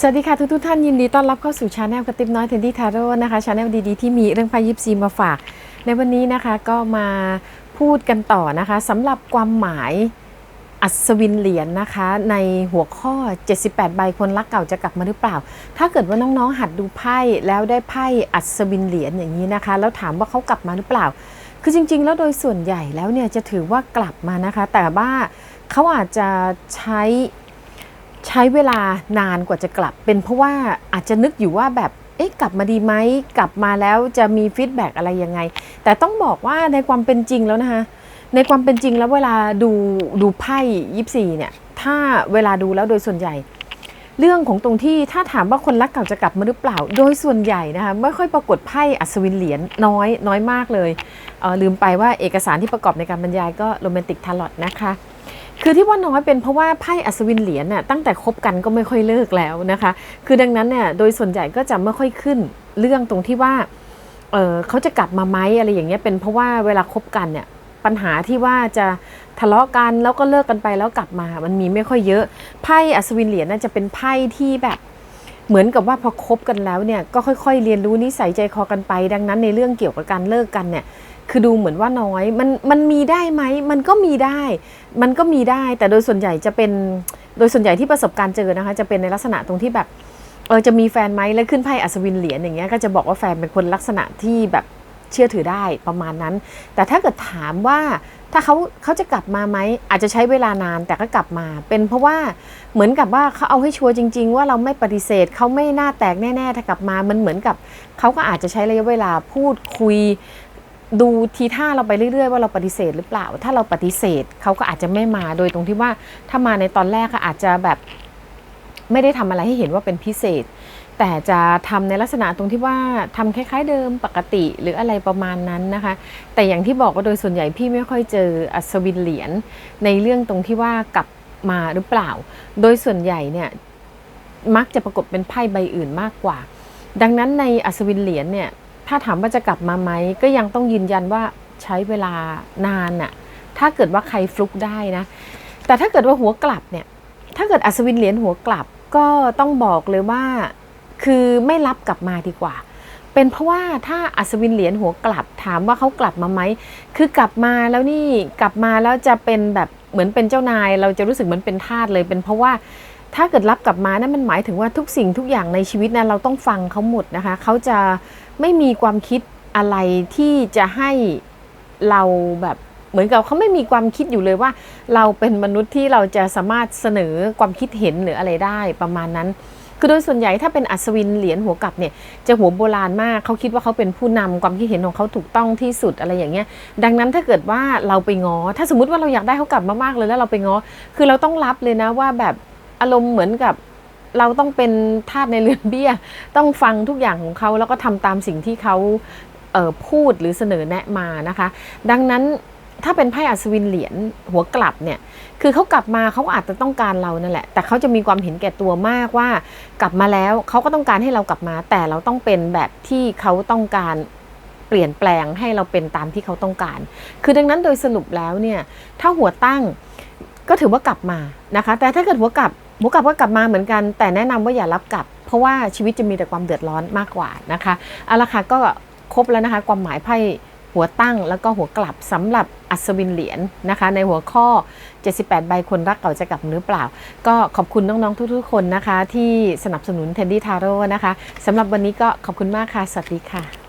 สวัสดีค่ะทุกทุกท่านยินดีต้อนรับเข้าสู่ชาแนลกระติบน้อยเทนดี้ทาโร่นะคะชาแนลดีๆที่มีเรื่องไพ่ยิปซีมาฝาก ในวันนี้นะคะก็มาพูดกันต่อนะคะสำหรับความหมายอัศวินเหรียญนะคะ ในหัวข้อ 78 ใบคนรักเก่าจะกลับมาหรือเปล่า ถ้าเกิดว่าน้องๆหัดดูไพ่แล้วได้ไพ่อัศวินเหรียญอย่างนี้นะคะ แล้วถามว่าเขากลับมาหรือเปล่า คือจริง ๆ แล้วโดยส่วนใหญ่แล้วเนี่ยจะถือว่ากลับมานะคะ แต่ว่าเขาอาจจะใช้ ใช้เวลานานกว่าจะกลับ เป็นเพราะว่าอาจจะนึกอยู่ว่าแบบเอ๊ะกลับมาดีไหมกลับมาแล้วจะมีฟีดแบ็กอะไรยังไง แต่ต้องบอกว่าในความเป็นจริงแล้วนะคะในความเป็นจริงแล้วเวลาดูดูไพ่ยิปซีเนี่ย ถ้าเวลาดูแล้วโดยส่วนใหญ่ เรื่องของตรงที่ถ้าถามว่าคนรักเก่าจะกลับมาหรือเปล่า โดยส่วนใหญ่นะคะไม่ค่อยปรากฏไพ่อัศวินเหรียญน้อยน้อยมากเลยเออลืมไปว่าเอกสารที่ประกอบในการบรรยายก็โรแมนติกทาร์ลอตนะคะ คือที่ว่าน้อยเป็นเพราะว่าไพ่อัศวินเหรียญน่ะตั้งแต่คบกันก็ไม่ค่อยเลิกแล้วนะคะ คือดังนั้นเนี่ยโดยส่วนใหญ่ก็จะไม่ค่อยขึ้นเรื่องตรงที่ว่าเออเขาจะกลับมาไหมอะไรอย่างเงี้ยเป็นเพราะว่าเวลาคบกันเนี่ยปัญหาที่ว่าจะทะเลาะกันแล้วก็เลิกกันไปแล้วกลับมา มันมีไม่ค่อยเยอะไพ่อัศวินเหรียญน่าจะเป็นไพ่ที่แบบเหมือนกับว่าพอคบกันแล้วเนี่ยก็ค่อยๆ เรียนรู้นิสัยใจคอกันไป ดังนั้นในเรื่องเกี่ยวกับการเลิกกันเนี่ย คือดูเหมือนว่าน้อยมันมันมีได้ไหมมันก็มีได้ มันก็มีได้แต่โดยส่วนใหญ่จะเป็นโดยส่วนใหญ่ที่ประสบการณ์เจอนะคะ จะเป็นในลักษณะตรงที่แบบเออจะมีแฟนไหมแล้วขึ้นไพ่อัศวินเหรียญอย่างเงี้ยก็จะบอกว่าแฟนเป็นคนลักษณะที่แบบเชื่อถือได้ประมาณนั้น แต่ถ้าเกิดถามว่าถ้าเขาเขาจะกลับมาไหมอาจจะใช้เวลานานแต่ก็กลับมา เป็นเพราะว่าเหมือนกับว่าเขาเอาให้ชัวร์จริง ๆ ว่าเราไม่ปฏิเสธเขาไม่น้าแตกแน่ ๆ ถ้ากลับมามันเหมือนกับเขาก็อาจจะใช้ระยะเวลาพูดคุย ดูทีท่าเราไปเรื่อยๆ ว่าเราปฏิเสธหรือเปล่า ถ้าเราปฏิเสธเขาก็อาจจะไม่มาโดยตรงที่ว่าถ้ามาในตอนแรกก็อาจจะแบบไม่ได้ทำอะไรให้เห็นว่าเป็นพิเศษ แต่จะทำในลักษณะตรงที่ว่าทำคล้าย ๆ เดิมปกติหรืออะไรประมาณนั้นนะคะ แต่อย่างที่บอกว่าโดยส่วนใหญ่พี่ไม่ค่อยเจออัศวินเหรียญในเรื่องตรงที่ว่ากลับมาหรือเปล่า โดยส่วนใหญ่เนี่ยมักจะปรากฏเป็นไพ่ใบอื่นมากกว่า ดังนั้นในอัศวินเหรียญเนี่ย ถ้าถามว่าจะกลับมาไหมก็ยังต้องยืนยันว่าใช้เวลานานน่ะถ้าเกิดว่าใครฟลุกได้นะ แต่ถ้าเกิดว่าหัวกลับเนี่ยถ้าเกิดอัศวินเหรียญหัวกลับก็ต้องบอกเลยว่า คือไม่รับกลับมาดีกว่า เป็นเพราะว่าถ้าอัศวินเหรียญหัวกลับถามว่าเขากลับมาไหมคือกลับมาแล้วนี่กลับมาแล้วจะเป็นแบบเหมือนเป็นเจ้านาย เราจะรู้สึกเหมือนเป็นทาสเลยเป็นเพราะว่า ถ้าเกิดรับกลับมานั่นมันหมายถึงว่าทุกสิ่งทุกอย่างในชีวิตนะเราต้องฟังเขาหมดนะคะ เขาจะไม่มีความคิดอะไรที่จะให้เราแบบเหมือนกับเขาไม่มีความคิดอยู่เลยว่า เราเป็นมนุษย์ที่เราจะสามารถเสนอความคิดเห็นหรืออะไรได้ประมาณนั้น คือโดยส่วนใหญ่ถ้าเป็นอัศวินเหรียญหัวกลับเนี่ยจะหัวโบราณมากเขาคิดว่าเขาเป็นผู้นำความคิดเห็นของเขาถูกต้องที่สุดอะไรอย่างเงี้ย ดังนั้นถ้าเกิดว่าเราไปง้อถ้าสมมติว่าเราอยากได้เขากลับมากๆเลยแล้วเราไปง้อคือเราต้องรับเลยนะว่าแบบ อารมณ์เหมือนกับเราต้องเป็นทาสในเรือนเบี้ย ต้องฟังทุกอย่างของเขาแล้วก็ทำตามสิ่งที่เขาเออพูดหรือเสนอแนะมานะคะ ดังนั้นถ้าเป็นไพ่อัศวินเหรียญหัวกลับเนี่ย คือเขากลับมาเขาก็อาจจะต้องการเรานั่นแหละ แต่เขาจะมีความเห็นแก่ตัวมากว่ากลับมาแล้วเขาก็ต้องการให้เรากลับมา แต่เราต้องเป็นแบบที่เขาต้องการเปลี่ยนแปลงให้เราเป็นตามที่เขาต้องการ คือดังนั้นโดยสรุปแล้วเนี่ย ถ้าหัวตั้งก็ถือว่ากลับมานะคะ แต่ถ้าเกิดหัวกลับ หัวกลับก็กลับมาเหมือนกัน แต่แนะนำว่าอย่ารับกลับ เพราะว่าชีวิตจะมีแต่ความเดือดร้อนมากกว่านะคะเอาละค่ะก็ครบแล้วนะคะ ความหมายไพ่หัวตั้งแล้วก็หัวกลับสำหรับอัศวินเหรียญนะคะ ในหัวข้อ 78 ใบคนรักเก่าจะกลับหรือเปล่า ก็ขอบคุณน้อง ๆ ทุก ๆ คนนะคะ ที่สนับสนุนเทนดี้ทาโร่นะคะสำหรับวันนี้ก็ขอบคุณมากค่ะ สวัสดีค่ะ